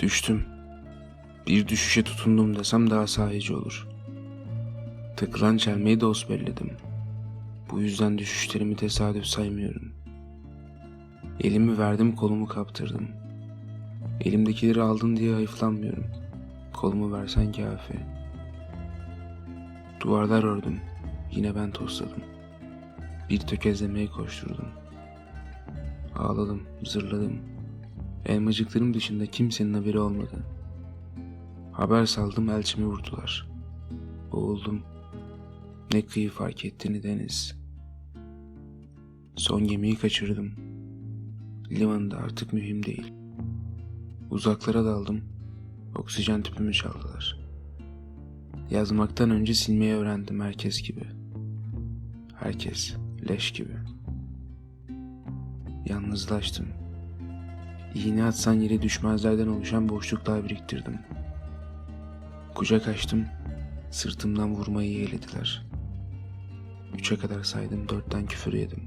Düştüm. Bir düşüşe tutundum desem daha sahici olur. Takılan çelmeyi dost belledim. Bu yüzden düşüşlerimi tesadüf saymıyorum. Elimi verdim kolumu kaptırdım. Elimdekileri aldın diye hayıflanmıyorum. Kolumu versen kafi. Duvarlar ördüm. Yine ben tosladım. Bir tökezlemeye koşturdum. Ağladım, zırladım. Elmacıklarım dışında kimsenin haberi olmadı. Haber saldım elçimi vurdular. Boğuldum. Ne kıyı fark ettiğini deniz. Son gemiyi kaçırdım. Limanında artık mühim değil. Uzaklara daldım. Oksijen tüpümü çaldılar. Yazmaktan önce silmeyi öğrendim herkes gibi. Herkes leş gibi. Yalnızlaştım. İğne atsan yere düşmezlerden oluşan boşluklar biriktirdim. Kucak açtım, sırtımdan vurmayı yeğlediler. Üçe kadar saydım, dörtten küfür yedim.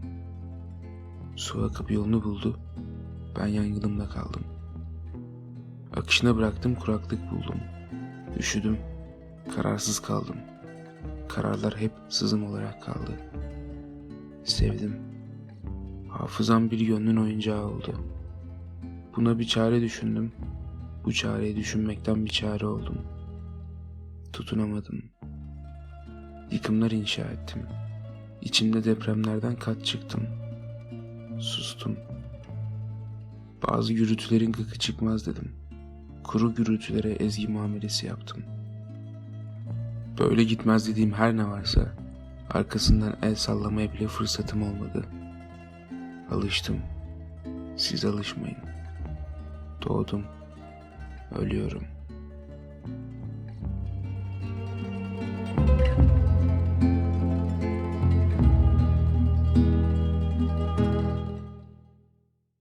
Su akıp yolunu buldu, ben yangınımda kaldım. Akışına bıraktım, kuraklık buldum. Üşüdüm, kararsız kaldım. Kararlar hep sızım olarak kaldı. Sevdim. Hafızam bir gönlün oyuncağı oldu. Buna bir çare düşündüm. Bu çareyi düşünmekten bir çare oldum. Tutunamadım. Yıkımlar inşa ettim. İçimde depremlerden kat çıktım. Sustum. Bazı gürültülerin gıkı çıkmaz dedim. Kuru gürültülere ezgi muamelesi yaptım. Böyle gitmez dediğim her ne varsa arkasından el sallamaya bile fırsatım olmadı. Alıştım. Siz alışmayın. Doğdum. Ölüyorum.